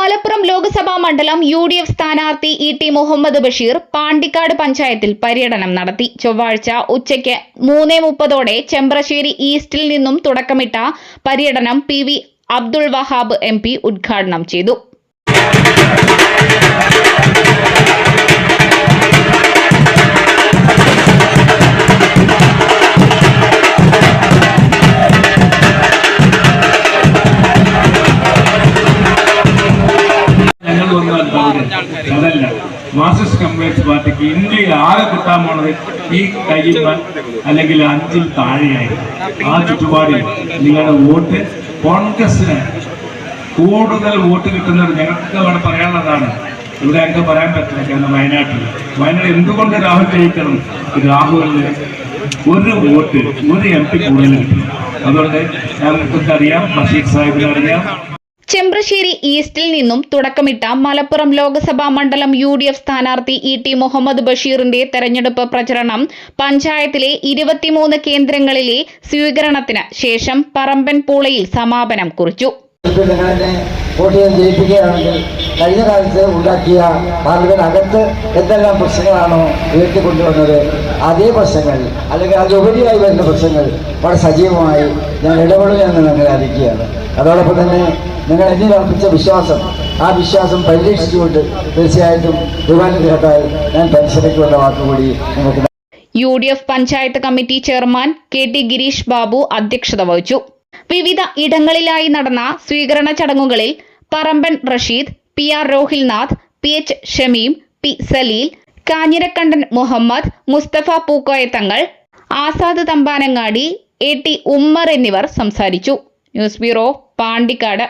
മലപ്പുറം ലോക്സഭാ മണ്ഡലം U D F സ്ഥാനാർത്ഥി E T Muhammad Basheer Pandikkad പഞ്ചായത്തിൽ പര്യടനം നടത്തി. ചൊവ്വാഴ്ച ഉച്ചയ്ക്ക് മൂന്ന് മുപ്പതോടെ ചെമ്പ്രശ്ശേരി ഈസ്റ്റിൽ നിന്നും തുടക്കമിട്ട പര്യടനം P V Abdul Wahab M P ഉദ്ഘാടനം ചെയ്തു. മാർക്സിസ്റ്റ് കമ്മ്യൂണിസ്റ്റ് പാർട്ടിക്ക് ഇന്ത്യയിൽ ആകെ കിട്ടാൻ പോണത്? ഈ കയ്യിൽ അല്ലെങ്കിൽ അഞ്ചിൽ താഴെയായി. ആ ചുറ്റുപാടിൽ നിങ്ങളുടെ വോട്ട് കോൺഗ്രസിന് കൂടുതൽ വോട്ട് കിട്ടുന്നത് ഞങ്ങൾക്ക് അവിടെ പറയാനുള്ളതാണ്. ഇവിടെ ഞങ്ങൾക്ക് പറയാൻ പറ്റില്ല കാരണം വയനാട്ടിൽ. വയനാട് എന്തുകൊണ്ട് രാഹുൽ ജയിക്കണം? രാഹുലിന് ഒരു വോട്ട് ഒരു എം പി കൂടുതൽ കിട്ടും. അതുകൊണ്ട് ഞങ്ങൾക്കൊക്കെ അറിയാം ബഷീർ സാഹിബിനെ അറിയാം ചെമ്പ്രശ്ശേരി ഈസ്റ്റിൽ നിന്നും തുടക്കമിട്ട മലപ്പുറം ലോക്സഭാ മണ്ഡലം യു ഡി എഫ് സ്ഥാനാർത്ഥി ഇ ടി മുഹമ്മദ് ബഷീറിന്റെ തെരഞ്ഞെടുപ്പ് പ്രചരണം പഞ്ചായത്തിലെ ഇരുപത്തിമൂന്ന് കേന്ദ്രങ്ങളിലെ സ്വീകരണത്തിന് ശേഷം പറമ്പൻ പൂളയിൽ സമാപനം കുറിച്ചു. കഴിഞ്ഞ കാലത്ത് ഉണ്ടാക്കിയ പാർലമെന്റിനകത്ത് എന്തെല്ലാം പ്രശ്നങ്ങളാണോ ഉയർത്തിക്കൊണ്ടുവന്നത് അതേ പ്രശ്നങ്ങൾ അല്ലെങ്കിൽ അതിലുപരിയായി വരുന്ന പ്രശ്നങ്ങൾ വളരെ സജീവമായി ഞാൻ ഇടപെടുകയെന്ന് ഞങ്ങൾ അറിയിക്കുകയാണ്. അതോടൊപ്പം തന്നെ നിങ്ങൾ എന്നിൽ അർപ്പിച്ച വിശ്വാസം ആ വിശ്വാസം പരിരക്ഷിച്ചുകൊണ്ട് തീർച്ചയായിട്ടും രൂപാന്തരഘട്ടായി ഞാൻ പരിശ്രമിക്കുമെന്ന വാക്കുകൂടി നിങ്ങൾക്ക് U D F panchayat committee chairman K T Girish Babu അധ്യക്ഷത വഹിച്ചു. വിവിധ ഇടങ്ങളിലായി നടന്ന സ്വീകരണ ചടങ്ങുകളിൽ Paramban Rasheed P R Rohilnath P H Shameem P Saleel Kanhirakkandan Muhammad Mustafa Pookoyathangal Azad Thampanangadi A T Ummer എന്നിവർ സംസാരിച്ചു. News bureau Pandikkad.